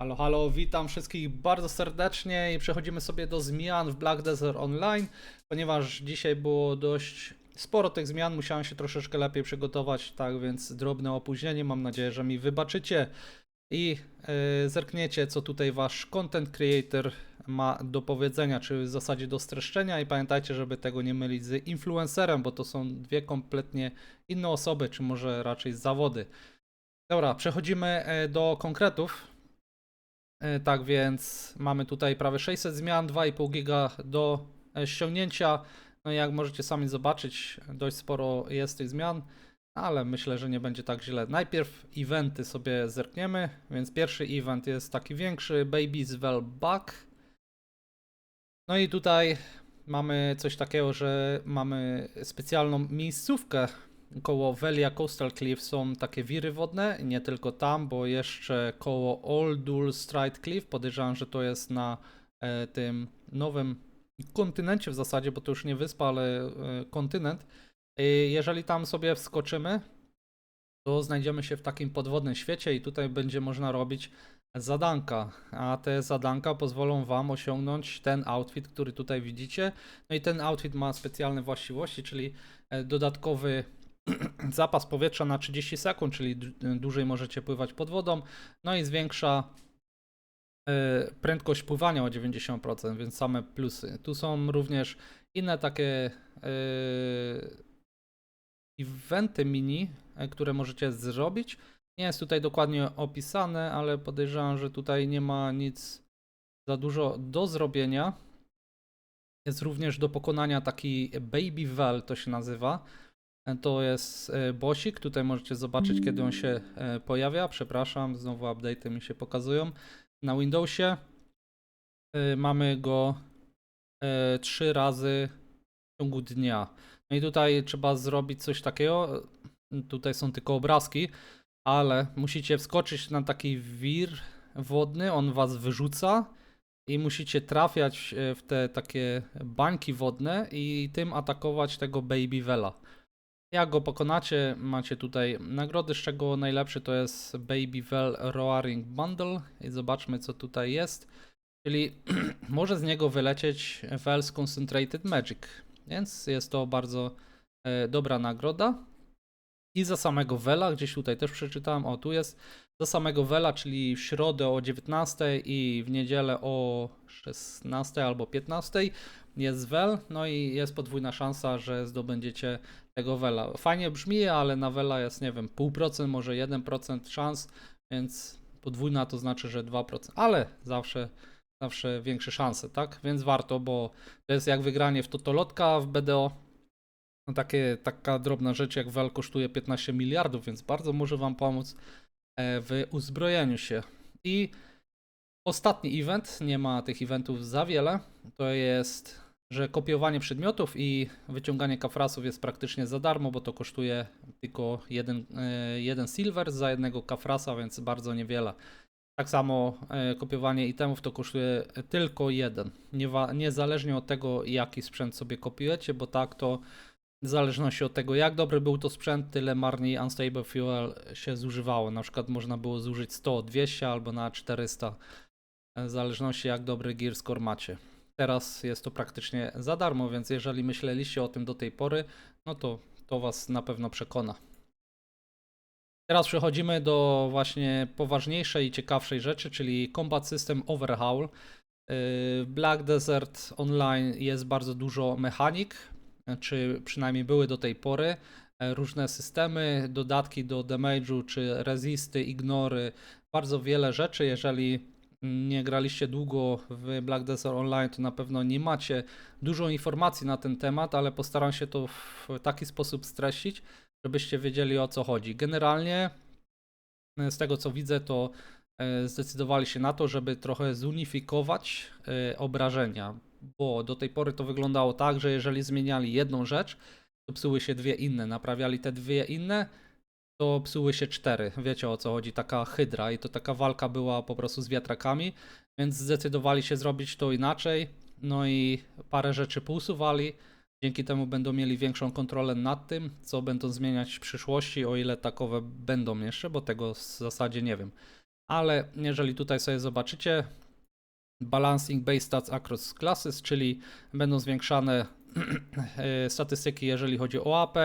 Halo, halo, witam wszystkich bardzo serdecznie i przechodzimy sobie do zmian w Black Desert Online, ponieważ dzisiaj było dość sporo tych zmian, musiałem się troszeczkę lepiej przygotować, tak więc drobne opóźnienie, mam nadzieję, że mi wybaczycie i yy, zerkniecie, co tutaj wasz content creator ma do powiedzenia, czy w zasadzie do streszczenia i pamiętajcie, żeby tego nie mylić z influencerem, bo to są dwie kompletnie inne osoby, czy może raczej zawody. Dobra, przechodzimy e, do konkretów. E, Tak więc mamy tutaj prawie 600 zmian, 2,5 giga do e, ściągnięcia. No jak możecie sami zobaczyć, dość sporo jest tych zmian, ale myślę, że nie będzie tak źle. Najpierw eventy sobie zerkniemy, więc pierwszy event jest taki większy, Baby's Well Back. No i tutaj mamy coś takiego, że mamy specjalną miejscówkę koło Velia Coastal Cliff są takie wiry wodne, nie tylko tam, bo jeszcze koło Oldul Stride Cliff, podejrzewam, że to jest na e, tym nowym kontynencie w zasadzie, bo to już nie wyspa, ale e, kontynent. I jeżeli tam sobie wskoczymy, to znajdziemy się w takim podwodnym świecie i tutaj będzie można robić zadanka, a te zadanka pozwolą Wam osiągnąć ten outfit, który tutaj widzicie. No i ten outfit ma specjalne właściwości, czyli e, dodatkowy zapas powietrza na 30 sekund, czyli dłużej możecie pływać pod wodą, no i zwiększa e, prędkość pływania o 90%, więc same plusy. Tu są również inne takie e, eventy mini, e, które możecie zrobić. Nie jest tutaj dokładnie opisane, ale podejrzewam, że tutaj nie ma nic za dużo do zrobienia. Jest również do pokonania taki Baby Well, to się nazywa. To jest e, bosik. Tutaj możecie zobaczyć, kiedy on się e, pojawia. Przepraszam, znowu update'y mi się pokazują. Na Windowsie e, mamy go trzy razy w ciągu dnia. No i tutaj trzeba zrobić coś takiego. Tutaj są tylko obrazki, ale musicie wskoczyć na taki wir wodny. On was wyrzuca i musicie trafiać w te takie bańki wodne i tym atakować tego Baby Vela. Jak go pokonacie, macie tutaj nagrody, z czego najlepszy to jest Baby Well Roaring Bundle i zobaczmy co tutaj jest. Czyli może z niego wylecieć Wells Concentrated Magic, więc jest to bardzo e, dobra nagroda. I za samego Wela, gdzieś tutaj też przeczytałem, o tu jest, za samego Wela, czyli w środę o 19 i w niedzielę o 16 albo 15 jest Wel, no i jest podwójna szansa, że zdobędziecie tego Wela. Fajnie brzmi, ale na Wela jest, nie wiem, 0,5%, może 1% szans, więc podwójna to znaczy, że 2%, ale zawsze, zawsze większe szanse, tak? Więc warto, bo to jest jak wygranie w Totolotka w BDO. No takie, taka drobna rzecz jak Wel kosztuje 15 miliardów, więc bardzo może Wam pomóc w uzbrojeniu się. I ostatni event, nie ma tych eventów za wiele, to jest że kopiowanie przedmiotów i wyciąganie kafrasów jest praktycznie za darmo, bo to kosztuje tylko jeden, e, jeden silver za jednego kafrasa, więc bardzo niewiele. Tak samo e, kopiowanie itemów to kosztuje tylko jeden, niezależnie od tego jaki sprzęt sobie kopiujecie, bo tak to w zależności od tego jak dobry był to sprzęt, tyle marniej Unstable Fuel się zużywało. Na przykład można było zużyć 100, 200 albo na 400, e, w zależności jak dobry gear score macie. Teraz jest to praktycznie za darmo, więc jeżeli myśleliście o tym do tej pory, no to to Was na pewno przekona. Teraz przechodzimy do właśnie poważniejszej i ciekawszej rzeczy, czyli Combat System Overhaul. Yy, W Black Desert Online jest bardzo dużo mechanik, czy przynajmniej były do tej pory. E, Różne systemy, dodatki do damage'u, czy resisty, ignory, bardzo wiele rzeczy. Jeżeli nie graliście długo w Black Desert Online, to na pewno nie macie dużo informacji na ten temat, ale postaram się to w taki sposób streścić, żebyście wiedzieli o co chodzi. Generalnie e, z tego co widzę, to e, zdecydowali się na to, żeby trochę zunifikować obrażenia, bo do tej pory to wyglądało tak, że jeżeli zmieniali jedną rzecz, to psuły się dwie inne, naprawiali te dwie inne, to psuły się cztery. Wiecie o co chodzi, taka hydra i to taka walka była po prostu z wiatrakami, więc zdecydowali się zrobić to inaczej. No i parę rzeczy pousuwali. Dzięki temu będą mieli większą kontrolę nad tym, co będą zmieniać w przyszłości, o ile takowe będą jeszcze, bo tego w zasadzie nie wiem. ale jeżeli tutaj sobie zobaczycie, balancing base stats across classes, czyli będą zwiększane e, statystyki, jeżeli chodzi o AP,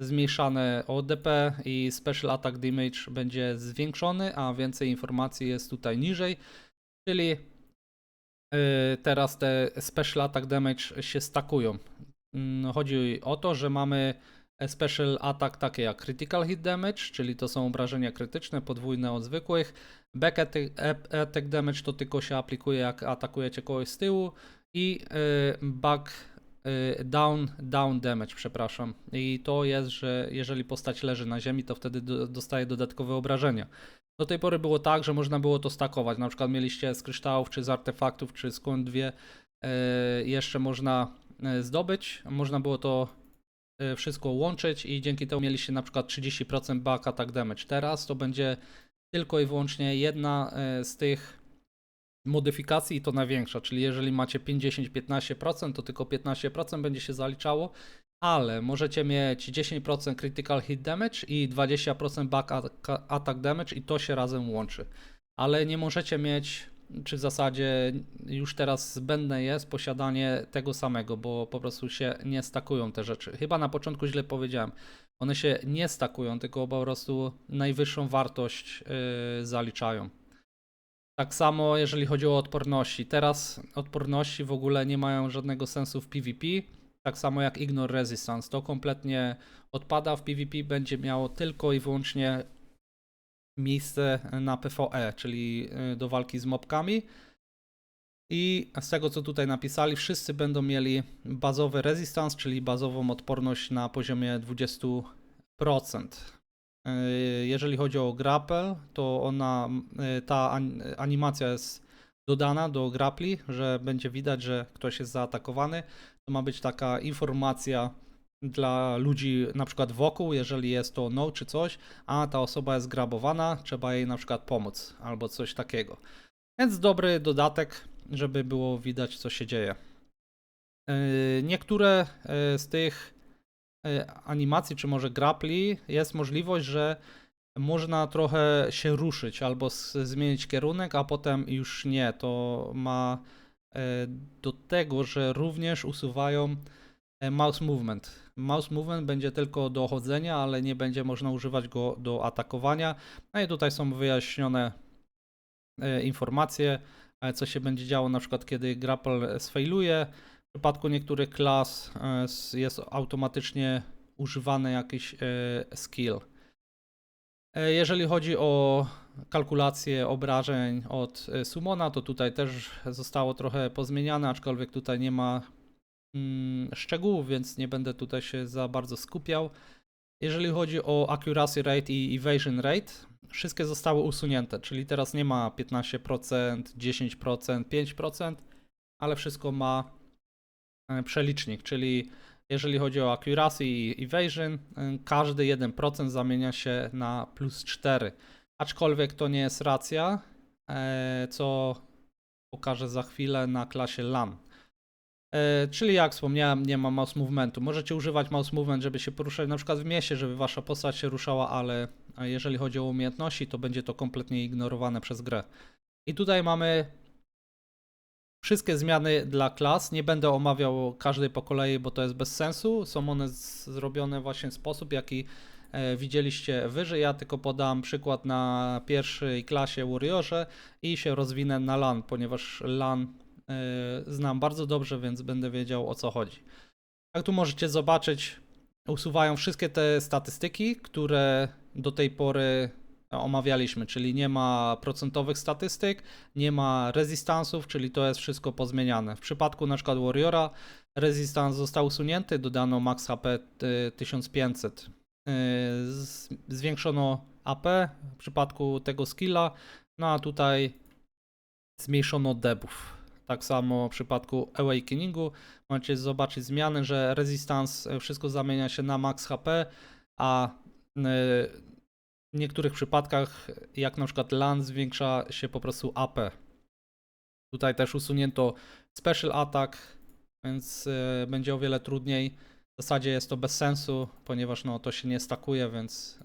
zmniejszane o DP i special attack damage będzie zwiększony, a więcej informacji jest tutaj niżej, czyli e, teraz te special attack damage się stakują. Mm, Chodzi o to, że mamy special attack takie jak critical hit damage, czyli to są obrażenia krytyczne, podwójne od zwykłych. Back attack, damage to tylko się aplikuje jak atakujecie kogoś z tyłu i y, back y, down down damage, przepraszam. I to jest, że jeżeli postać leży na ziemi, to wtedy do, dostaje dodatkowe obrażenia. Do tej pory było tak, że można było to stakować. Na przykład mieliście z kryształów, czy z artefaktów, czy skąd dwie y, jeszcze można zdobyć. Można było to wszystko łączyć i dzięki temu mieliście na przykład 30% back attack damage. Teraz to będzie tylko i wyłącznie jedna y, z tych modyfikacji i to największa, czyli jeżeli macie 50-15%, to tylko 15% będzie się zaliczało, ale możecie mieć 10% critical hit damage i 20% back attack damage i to się razem łączy. Ale nie możecie mieć, czy w zasadzie już teraz zbędne jest posiadanie tego samego, bo po prostu się nie stakują te rzeczy. Chyba na początku źle powiedziałem. One się nie stakują, tylko po prostu najwyższą wartość yy, zaliczają. Tak samo jeżeli chodzi o odporności. Teraz odporności w ogóle nie mają żadnego sensu w PvP. Tak samo jak Ignore Resistance. To kompletnie odpada w PvP. Będzie miało tylko i wyłącznie miejsce na PvE, czyli y, do walki z mobkami. I z tego co tutaj napisali, wszyscy będą mieli bazowy resistance, czyli bazową odporność na poziomie 20%. Yy, Jeżeli chodzi o grapple, to ona, yy, ta an- animacja jest dodana do grappli, że będzie widać, że ktoś jest zaatakowany. To ma być taka informacja dla ludzi na przykład wokół, jeżeli jest to no czy coś, a ta osoba jest grabowana, trzeba jej na przykład pomóc albo coś takiego. Więc dobry dodatek, żeby było widać co się dzieje. Yy, Niektóre yy, z tych e, animacji, czy może grappli, jest możliwość, że można trochę się ruszyć albo zmienić kierunek, a potem już nie. To ma e, do tego, że również usuwają e, mouse movement. Mouse movement będzie tylko do chodzenia, ale nie będzie można używać go do atakowania. No i tutaj są wyjaśnione e, informacje, e, co się będzie działo na przykład kiedy grapple sfailuje. W przypadku niektórych klas e, jest automatycznie używany jakiś e, skill. E, Jeżeli chodzi o kalkulację obrażeń od e, Sumona, to tutaj też zostało trochę pozmieniane, aczkolwiek tutaj nie ma szczegółów, więc nie będę tutaj się za bardzo skupiał. Jeżeli chodzi o accuracy rate i evasion rate, wszystkie zostały usunięte, czyli teraz nie ma 15%, 10%, 5%, ale wszystko ma e, przelicznik, czyli jeżeli chodzi o accuracy i evasion, y, każdy 1% zamienia się na plus 4. Aczkolwiek to nie jest racja, e, co pokażę za chwilę na klasie LAN. E, Czyli jak wspomniałem, nie ma mouse movementu. Możecie używać mouse movement, żeby się poruszać na przykład w mieście, żeby wasza postać się ruszała, ale jeżeli chodzi o umiejętności, to będzie to kompletnie ignorowane przez grę. I tutaj mamy wszystkie zmiany dla klas. Nie będę omawiał każdej po kolei, bo to jest bez sensu. Są one zrobione właśnie w sposób, jaki e, widzieliście wyżej. Ja tylko podam przykład na pierwszej klasie Warriorze i się rozwinę na LAN, ponieważ LAN znam bardzo dobrze, więc będę wiedział o co chodzi. Jak tu możecie zobaczyć, usuwają wszystkie te statystyki, które do tej pory omawialiśmy, czyli nie ma procentowych statystyk, nie ma rezystansów, czyli to jest wszystko pozmieniane. W przypadku na przykład Warriora rezystans został usunięty, dodano max HP y, 1500. Y, z- Zwiększono AP w przypadku tego skilla, no a tutaj zmniejszono debuff. Tak samo w przypadku Awakeningu możecie zobaczyć zmiany, że rezystans y, wszystko zamienia się na max HP, a y, w niektórych przypadkach, jak na przykład LAN, zwiększa się po prostu AP. Tutaj też usunięto Special Attack, więc y, będzie o wiele trudniej. W zasadzie jest to bez sensu, ponieważ no, to się nie stakuje, więc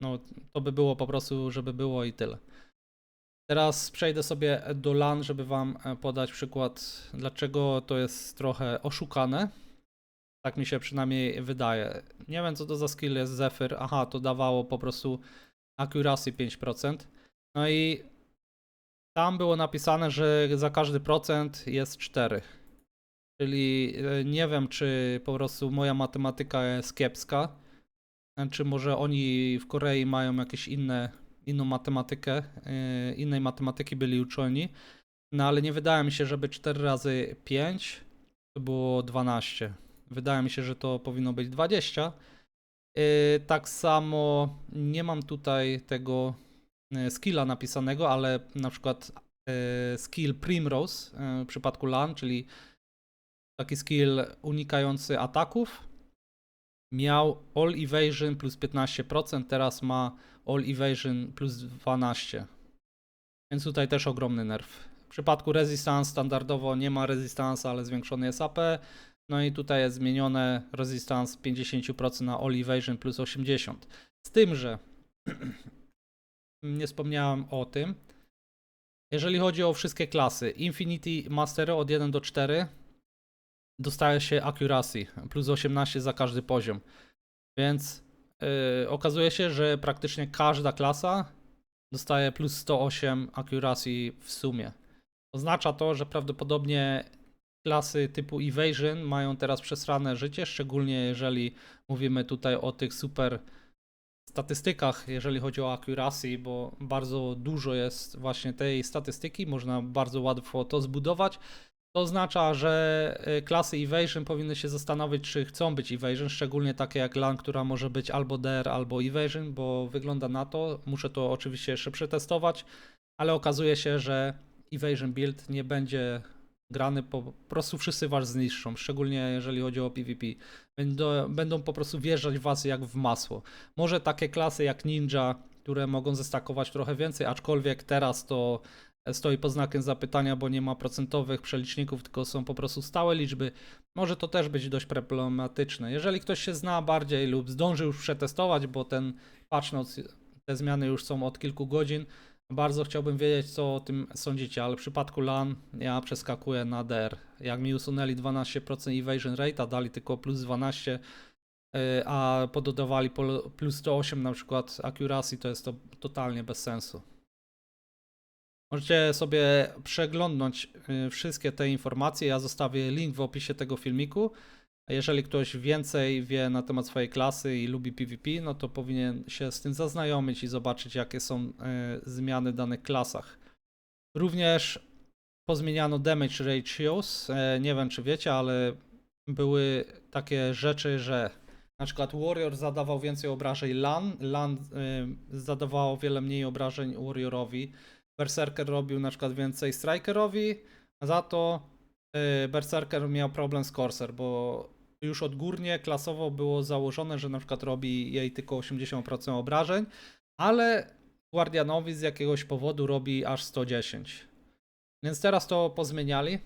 No, to by było po prostu, żeby było i tyle. Teraz przejdę sobie do LAN, żeby Wam e, podać przykład, dlaczego to jest trochę oszukane. Tak mi się przynajmniej wydaje. Nie wiem, co to za skill jest Zephyr. Aha, to dawało po prostu accuracy 5%. No i tam było napisane, że za każdy procent jest 4. Czyli e, nie wiem, czy po prostu moja matematyka jest kiepska, e, czy może oni w Korei mają jakieś inne, inną matematykę, e, innej matematyki byli uczeni. No ale nie wydaje mi się, żeby 4 razy 5 to było 12. Wydaje mi się, że to powinno być 20. Yy, Tak samo nie mam tutaj tego yy, skilla napisanego, ale na przykład skill Primrose w przypadku LAN, czyli taki skill unikający ataków, miał All Evasion plus 15%, teraz ma All Evasion plus 12%. Więc tutaj też ogromny nerw. W przypadku Resistance standardowo nie ma Resistance, ale zwiększony jest AP. No i tutaj jest zmienione Resistance 50% na All Evasion plus 80%. Z tym, że nie wspomniałem o tym. Jeżeli chodzi o wszystkie klasy, Infinity Mastery od 1 do 4 dostaje się Accuracy plus 18 za każdy poziom. Więc yy, okazuje się, że praktycznie każda klasa dostaje plus 108 Accuracy w sumie. Oznacza to, że prawdopodobnie klasy typu Evasion mają teraz przesrane życie, szczególnie jeżeli mówimy tutaj o tych super statystykach, jeżeli chodzi o accuracy, bo bardzo dużo jest właśnie tej statystyki, można bardzo łatwo to zbudować. To oznacza, że y, klasy Evasion powinny się zastanowić, czy chcą być Evasion, szczególnie takie jak LAN, która może być albo DR, albo Evasion, bo wygląda na to, muszę to oczywiście jeszcze przetestować, ale okazuje się, że Evasion Build nie będzie grany, po, prostu wszyscy was zniszczą, szczególnie jeżeli chodzi o PvP. Będą, będą po prostu wjeżdżać w was jak w masło. Może takie klasy jak Ninja, które mogą zestakować trochę więcej, aczkolwiek teraz to stoi pod znakiem zapytania, bo nie ma procentowych przeliczników, tylko są po prostu stałe liczby. Może to też być dość problematyczne. Jeżeli ktoś się zna bardziej lub zdąży już przetestować, bo ten patch notes, te zmiany już są od kilku godzin, bardzo chciałbym wiedzieć, co o tym sądzicie, ale w przypadku LAN ja przeskakuję na DR. Jak mi usunęli 12% evasion rate, a dali tylko plus 12, yy, a pododawali plus 108 na przykład accuracy, to jest to totalnie bez sensu. Możecie sobie przeglądnąć y, wszystkie te informacje. Ja zostawię link w opisie tego filmiku. Jeżeli ktoś więcej wie na temat swojej klasy i lubi PvP, no to powinien się z tym zaznajomić i zobaczyć, jakie są y, zmiany w danych klasach. Również pozmieniano damage ratios. E, Nie wiem, czy wiecie, ale były takie rzeczy, że na przykład Warrior zadawał więcej obrażeń LAN, LAN y, zadawało wiele mniej obrażeń Warriorowi. Berserker robił na przykład więcej Strikerowi, a za to y, Berserker miał problem z Corsair, bo już odgórnie klasowo było założone, że na przykład robi jej tylko 80% obrażeń, ale Guardianowi z jakiegoś powodu robi aż 110. Więc teraz to pozmieniali,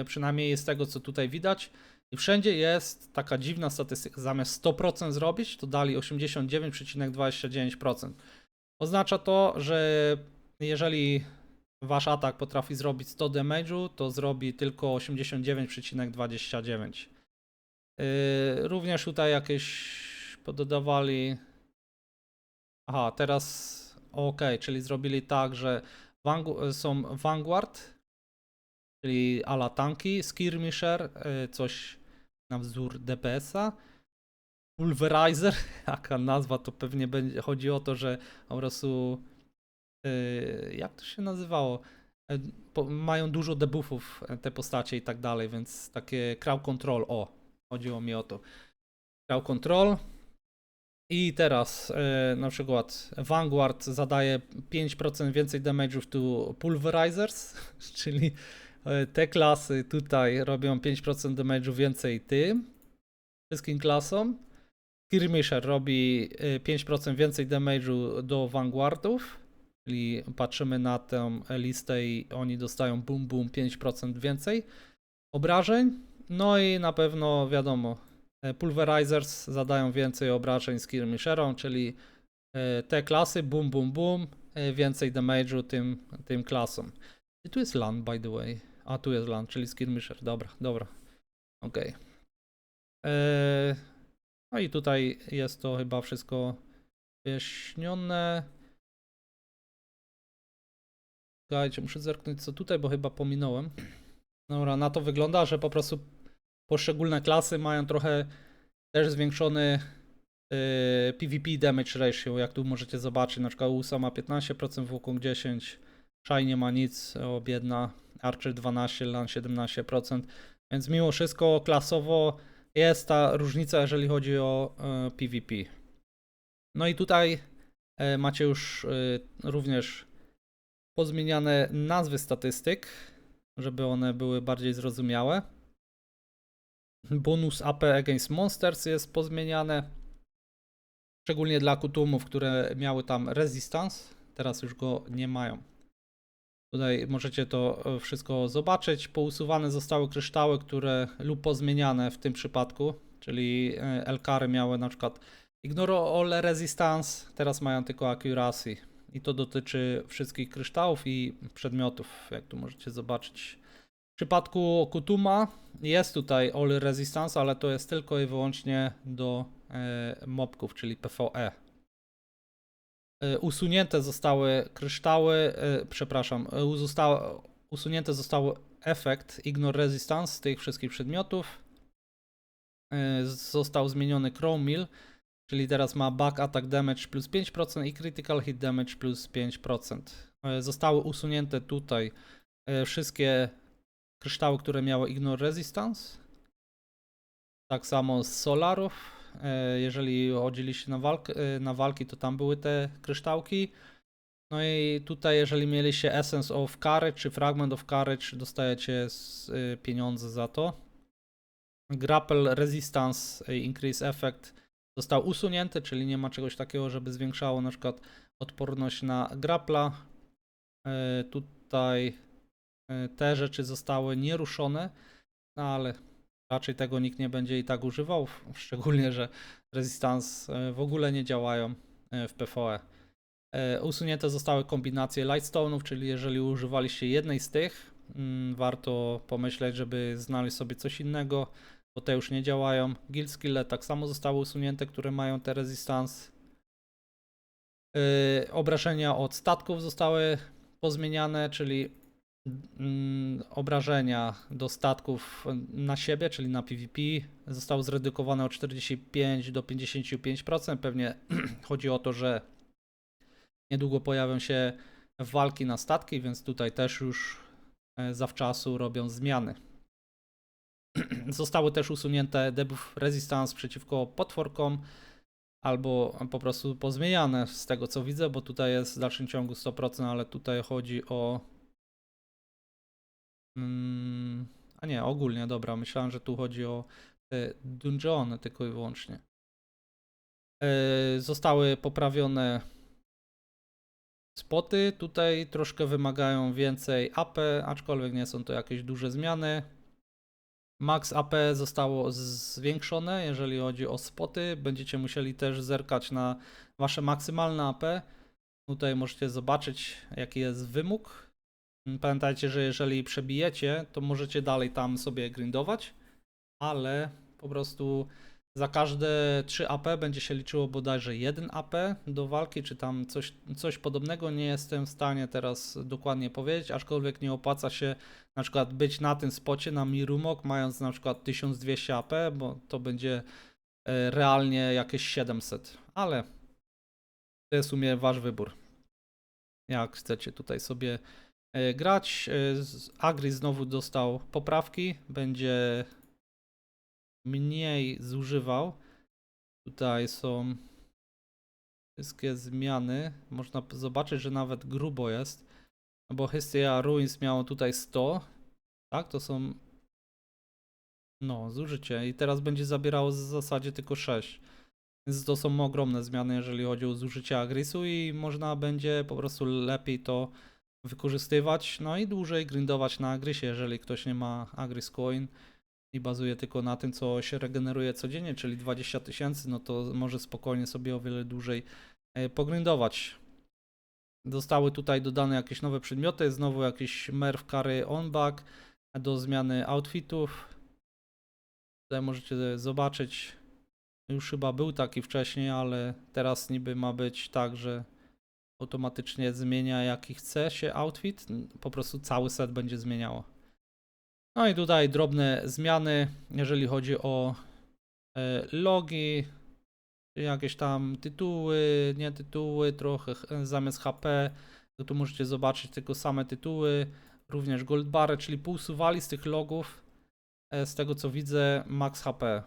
y, przynajmniej z tego co tutaj widać. I wszędzie jest taka dziwna statystyka. Zamiast 100% zrobić, to dali 89,29%. Oznacza to, że jeżeli wasz atak potrafi zrobić 100 damage'u, to zrobi tylko 89,29. Yy, również tutaj jakieś pododawali. Aha, teraz ok, czyli zrobili tak, że Vangu- są Vanguard, czyli ala tanki, Skirmisher, yy, coś na wzór DPS-a. Pulverizer, jaka nazwa, to pewnie będzie, chodzi o to, że po prostu yy, jak to się nazywało? E, Po, mają dużo debuffów e, te postacie i tak dalej, więc takie crowd control, o, chodziło mi o to. Crowd control. I teraz e, na przykład Vanguard zadaje 5% więcej damage'ów tu Pulverizers, czyli te klasy tutaj robią 5% damage'u więcej tym wszystkim klasom. Skirmisher robi y, 5% więcej damage'u do Vanguardów, czyli patrzymy na tę listę i oni dostają boom boom 5% więcej obrażeń. No i na pewno wiadomo, E, Pulverizers zadają więcej obrażeń skirmisherom, czyli e, te klasy, boom, boom, boom, e, więcej damage'u tym, tym klasom. I tu jest land, by the way. A, tu jest land, czyli skirmisher. Dobra, dobra. Okej. E, No i tutaj jest to chyba wszystko wyjaśnione. Słuchajcie, muszę zerknąć co tutaj, bo chyba pominąłem. Dobra, na to wygląda, że po prostu poszczególne klasy mają trochę też zwiększony yy, PvP damage ratio, jak tu możecie zobaczyć, na przykład USA ma 15%, Wukong 10%, Shai nie ma nic, o biedna, Archer 12%, Lan 17%, więc mimo wszystko klasowo jest ta różnica, jeżeli chodzi o e, PvP. No i tutaj e, macie już e, również pozmieniane nazwy statystyk, żeby one były bardziej zrozumiałe. Bonus AP Against Monsters jest pozmieniane. Szczególnie dla kutumów, które miały tam resistance. Teraz już go nie mają. Tutaj możecie to e, wszystko zobaczyć. Pousuwane zostały kryształy, które lub pozmieniane w tym przypadku, czyli e, Elkary miały na przykład Ignore all resistance, teraz mają tylko accuracy. I to dotyczy wszystkich kryształów i przedmiotów, jak tu możecie zobaczyć. W przypadku Kutuma jest tutaj all resistance, ale to jest tylko i wyłącznie do e, mobków, czyli PvE. E, Usunięte zostały kryształy, e, przepraszam, e, uzosta- usunięte zostały efekt Ignore Resistance z tych wszystkich przedmiotów. Został zmieniony Chrome Mill, czyli teraz ma Back Attack Damage plus 5% i Critical Hit Damage plus 5%. E, Zostały usunięte tutaj wszystkie kryształy, które miały Ignore Resistance. Tak samo z Solarów. E, Jeżeli chodziliście na, walk, e, na walki, to tam były te kryształki. No i tutaj, jeżeli mieliście Essence of Courage czy Fragment of Courage, dostajecie y, pieniądze za to. Grapple Resistance Increase Effect został usunięty, czyli nie ma czegoś takiego, żeby zwiększało na przykład odporność na grappla. Y, Tutaj te rzeczy zostały nieruszone, no ale raczej tego nikt nie będzie i tak używał, szczególnie, że Resistance y, w ogóle nie działają y, w PvE. E, Usunięte zostały kombinacje Lightstone'ów, czyli jeżeli używaliście jednej z tych, mm, warto pomyśleć, żeby znaleźć sobie coś innego, bo te już nie działają. Guild Skille tak samo zostały usunięte, które mają te resistance. E, Obrażenia od statków zostały pozmieniane, czyli obrażenia do statków na siebie, czyli na PvP, zostały zredukowane o 45 do 55%. Pewnie chodzi o to, że Niedługo pojawią się walki na statki, więc tutaj też już e, zawczasu robią zmiany. Zostały też usunięte debuff resistance przeciwko potworkom, albo po prostu pozmieniane z tego co widzę, bo tutaj jest w dalszym ciągu 100%, ale tutaj chodzi o. Mm, a nie, ogólnie, dobra, myślałem, że tu chodzi o te dungeony tylko i wyłącznie. E, Zostały poprawione Spoty tutaj troszkę wymagają więcej AP, aczkolwiek nie są to jakieś duże zmiany. Max AP zostało zwiększone, jeżeli chodzi o spoty. Będziecie musieli też zerkać na wasze maksymalne AP. Tutaj możecie zobaczyć, jaki jest wymóg. Pamiętajcie, że jeżeli przebijecie, to możecie dalej tam sobie grindować, ale po prostu za każde 3 AP będzie się liczyło bodajże 1 AP do walki, czy tam coś, coś podobnego. Nie jestem w stanie teraz dokładnie powiedzieć, aczkolwiek nie opłaca się na przykład być na tym spocie na Mirumok, mając na przykład 1200 AP, bo to będzie e, realnie jakieś 700, ale to jest w sumie wasz wybór. Jak chcecie tutaj sobie grać. E, Agri znowu dostał poprawki, będzie mniej zużywał. Tutaj są wszystkie zmiany. Można zobaczyć, że nawet grubo jest. No bo Hestia Ruins miało tutaj 100. Tak, to są. No, zużycie. I teraz będzie zabierało w zasadzie tylko 6. Więc to są ogromne zmiany, jeżeli chodzi o zużycie agrisu i można będzie po prostu lepiej to wykorzystywać. No i dłużej grindować na agrisie, jeżeli ktoś nie ma agris coin i bazuje tylko na tym, co się regeneruje codziennie, czyli 20 tysięcy, no to może spokojnie sobie o wiele dłużej e, pogryndować. Zostały tutaj dodane jakieś nowe przedmioty, znowu jakiś Merv Carry On Back do zmiany outfitów. Tutaj możecie zobaczyć, już chyba był taki wcześniej, ale teraz niby ma być tak, że automatycznie zmienia jaki chce się outfit, po prostu cały set będzie zmieniało. No i tutaj drobne zmiany, jeżeli chodzi o e, logi, jakieś tam tytuły, nie tytuły, trochę ch- zamiast HP, to tu możecie zobaczyć tylko same tytuły, również gold bar, czyli pousuwali z tych logów, e, z tego co widzę, max HP.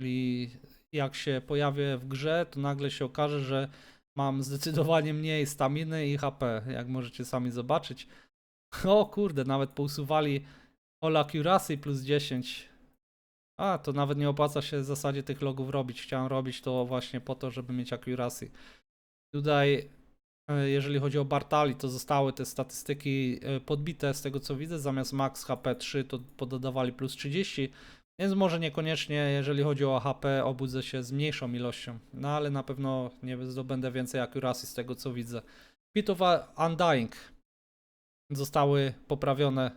Czyli jak się pojawię w grze, to nagle się okaże, że mam zdecydowanie mniej staminy i HP, jak możecie sami zobaczyć. O kurde, nawet pousuwali All Accuracy plus 10. A, to nawet nie opłaca się w zasadzie tych logów robić. Chciałem robić to właśnie po to, żeby mieć Accuracy. Tutaj, e, jeżeli chodzi o Bartali, to zostały te statystyki e, podbite z tego co widzę. Zamiast max HP 3 to pododawali plus 30. Więc może niekoniecznie, jeżeli chodzi o HP, obudzę się z mniejszą ilością. No ale na pewno nie zdobędę więcej Accuracy z tego co widzę. Pit of Undying. Zostały poprawione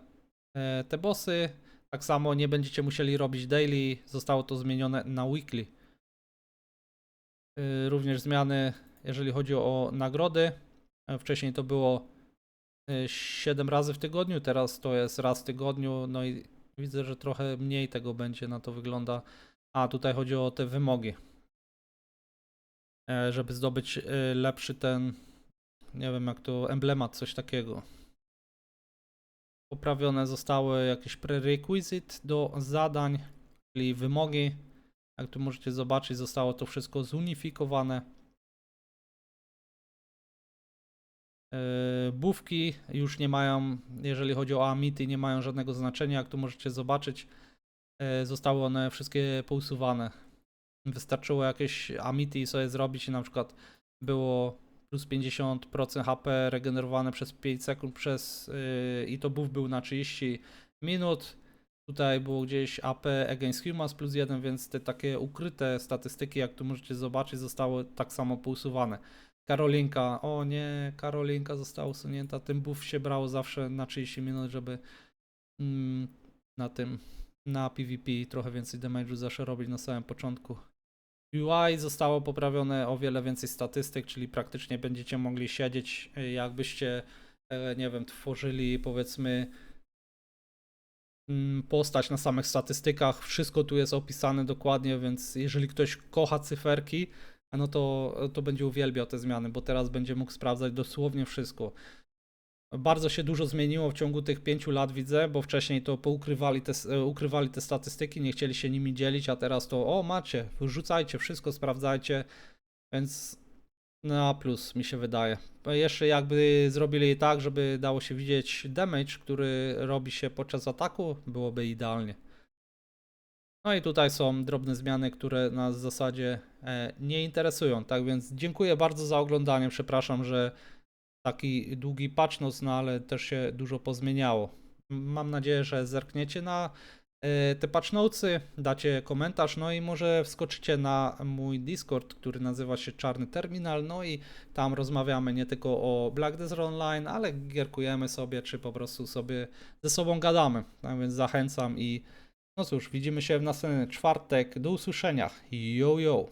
e, te bossy. Tak samo nie będziecie musieli robić daily, zostało to zmienione na weekly. Y, Również zmiany, jeżeli chodzi o nagrody. E, Wcześniej to było 7 razy w tygodniu, teraz to jest raz w tygodniu. No i widzę, że trochę mniej tego będzie, na to wygląda. A tutaj chodzi o te wymogi. E, Żeby zdobyć y, lepszy ten, nie wiem jak to, emblemat, coś takiego poprawione zostały jakieś prerequisite do zadań, czyli wymogi. Jak tu możecie zobaczyć, zostało to wszystko zunifikowane. Bówki już nie mają, jeżeli chodzi o amity, nie mają żadnego znaczenia. Jak tu możecie zobaczyć, yy, zostały one wszystkie pousuwane. Wystarczyło jakieś amity sobie zrobić i na przykład było plus 50% HP regenerowane przez 5 sekund przez yy, i to buff był na 30 minut. Tutaj było gdzieś AP against humans plus 1, więc te takie ukryte statystyki, jak tu możecie zobaczyć, zostały tak samo pousuwane. Karolinka, o nie, Karolinka została usunięta. Ten buff się brało zawsze na 30 minut, żeby mm, na tym, na PvP trochę więcej damage'u zawsze robić na samym początku. UI zostało poprawione o wiele więcej statystyk, czyli praktycznie będziecie mogli siedzieć, y, jakbyście, e, nie wiem, tworzyli powiedzmy mm, postać na samych statystykach. Wszystko tu jest opisane dokładnie, więc jeżeli ktoś kocha cyferki, no to, to będzie uwielbiał te zmiany, bo teraz będzie mógł sprawdzać dosłownie wszystko. Bardzo się dużo zmieniło w ciągu tych pięciu lat, widzę, bo wcześniej to poukrywali te, ukrywali te statystyki, nie chcieli się nimi dzielić, a teraz to o macie, rzucajcie, wszystko sprawdzajcie, więc na plus mi się wydaje. Jeszcze jakby zrobili tak, żeby dało się widzieć damage, który robi się podczas ataku, byłoby idealnie. No i tutaj są drobne zmiany, które nas w zasadzie e, nie interesują. Tak więc dziękuję bardzo za oglądanie. Przepraszam, że taki długi patch notes, no ale też się dużo pozmieniało. Mam nadzieję, że zerkniecie na e, te patch notesy, dacie komentarz, no i może wskoczycie na mój Discord, który nazywa się Czarny Terminal, no i tam rozmawiamy nie tylko o Black Desert Online, ale gierkujemy sobie, czy po prostu sobie ze sobą gadamy. Tak więc zachęcam i no cóż, widzimy się w następny czwartek. Do usłyszenia. Yo, yo.